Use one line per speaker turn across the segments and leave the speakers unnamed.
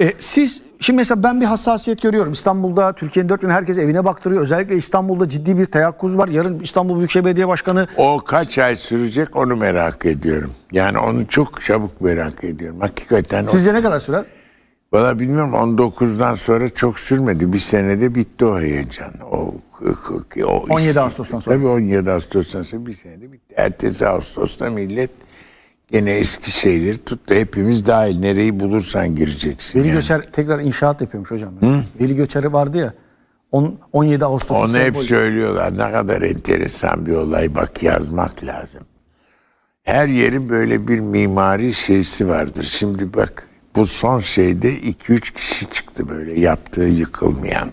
E, siz şimdi mesela ben bir hassasiyet görüyorum. İstanbul'da Türkiye'nin dört bin herkes evine baktırıyor. Özellikle İstanbul'da ciddi bir teyakkuz var. Yarın İstanbul Büyükşehir Belediye Başkanı
O kaç ay sürecek onu merak ediyorum. Yani onu çok çabuk merak ediyorum. Hakikaten o-
sizce ne kadar sürer?
Valla bilmiyorum 19'dan sonra çok sürmedi. Bir senede bitti o heyecan. O, o
17 Ağustos'tan sonra.
Tabii 17 Ağustos'tan sonra bir senede bitti. Ertesi Ağustos'ta millet gene eski şeyleri tuttu. Hepimiz dahil. Nereyi bulursan gireceksin.
Veli
yani.
Göçer tekrar inşaat yapıyormuş hocam. Veli Göçer'i vardı ya. on- 17 Ağustos'un
Onu hep
sembolü.
söylüyorlar. Ne kadar enteresan bir olay. Bak yazmak lazım. Her yerin böyle bir mimari şeysi vardır. Şimdi bak bu son şeyde 2-3 kişi çıktı böyle yaptığı yıkılmayan,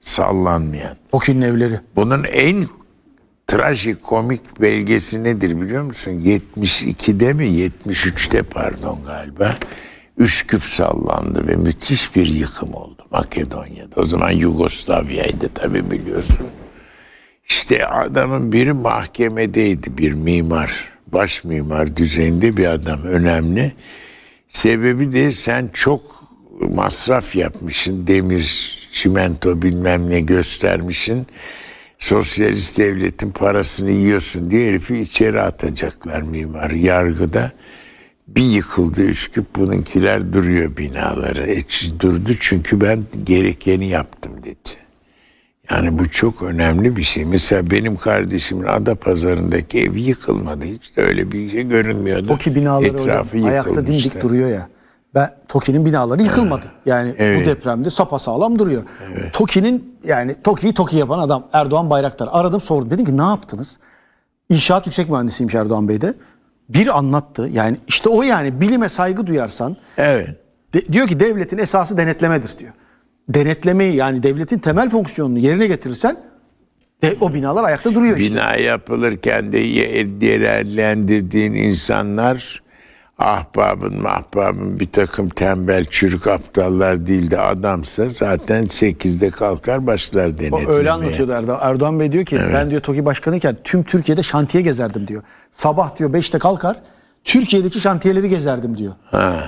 sallanmayan.
Toki'nin evleri.
Bunun en trajikomik belgesi nedir biliyor musun? 72'de mi 73'te pardon galiba. Üsküp sallandı ve müthiş bir yıkım oldu Makedonya'da. O zaman Yugoslavya'ydı tabi biliyorsun. İşte adamın biri mahkemedeydi bir mimar. Baş mimar düzeyinde bir adam önemli. Sebebi de sen çok masraf yapmışsın. Demir, çimento bilmem ne göstermişsin. Sosyalist devletin parasını yiyorsun diye herifi içeri atacaklar mimar yargıda. Bir yıkıldı Üsküp bununkiler duruyor binaları. E, durdu çünkü ben gerekeni yaptım dedi. Yani bu çok önemli bir şey. Mesela benim kardeşimin Adapazarı'ndaki evi yıkılmadı. Hiç de öyle bir şey görünmüyordu.
Toki binaları
Etrafı
hocam ayakta dimdik duruyor ya. Ben Toki'nin binaları yıkılmadı. Yani bu depremde sapasağlam duruyor. Toki'nin yani Toki'yi Toki yapan adam Erdoğan Bayraktar. Aradım sordum. Dedim ki ne yaptınız? İnşaat yüksek mühendisiymiş Erdoğan Bey de. Bir anlattı. Yani işte o yani bilime saygı duyarsan
Evet.
de- diyor ki devletin esası denetlemedir diyor. Denetlemeyi yani devletin temel fonksiyonunu yerine getirirsen de, o binalar ayakta duruyor işte.
Bina yapılırken de değerlendirdiğin insanlar ahbabın mahbabın bir takım tembel çürük aptallar değil de adamsa zaten 8'de kalkar başlar
O
denetlemeye.
öyle anlatıyordu Erdoğan. Erdoğan Bey diyor ki ben diyor TOKİ başkanıyken tüm Türkiye'de şantiye gezerdim diyor. Sabah diyor 5'te kalkar Türkiye'deki şantiyeleri gezerdim diyor.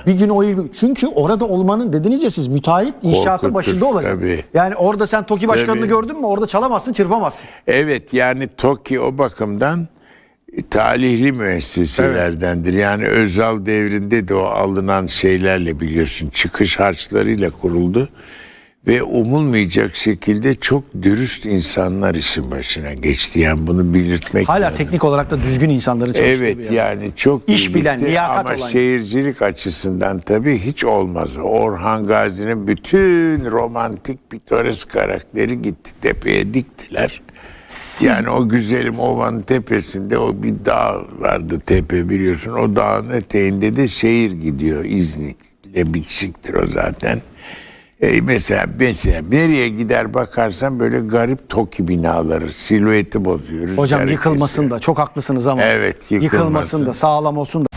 Bir gün o il çünkü orada olmanın dediniz ya siz müteahhit inşaatın
Korkutur,
başında olacak.
tabii.
Yani orada sen TOKİ başkanını
Tabii.
gördün mü orada çalamazsın çırpamazsın.
Evet yani TOKİ o bakımdan talihli müesseselerdendir. Yani Özal devrinde de o alınan şeylerle biliyorsun çıkış harçlarıyla kuruldu. Ve umulmayacak şekilde çok dürüst insanlar işin başına geçti. Yani bunu belirtmek
Hala
lazım.
teknik olarak da düzgün insanların çalıştığı bir
Evet yani çok
İş bilen, liyakat
ama
olan.
şehircilik açısından tabii hiç olmaz. Orhan Gazi'nin bütün romantik pitoresk karakteri gitti tepeye diktiler. Yani o güzelim ovanın tepesinde o bir dağ vardı tepe biliyorsun. O dağın eteğinde de şehir gidiyor İznik'le bitişiktir o zaten. E mesela, mesela nereye gider bakarsan böyle garip TOKİ binaları silüeti bozuyor.
Hocam
rüzgar
yıkılmasın da çok haklısınız ama
Evet,
yıkılmasın
yıkılmasın.
da sağlam olsun da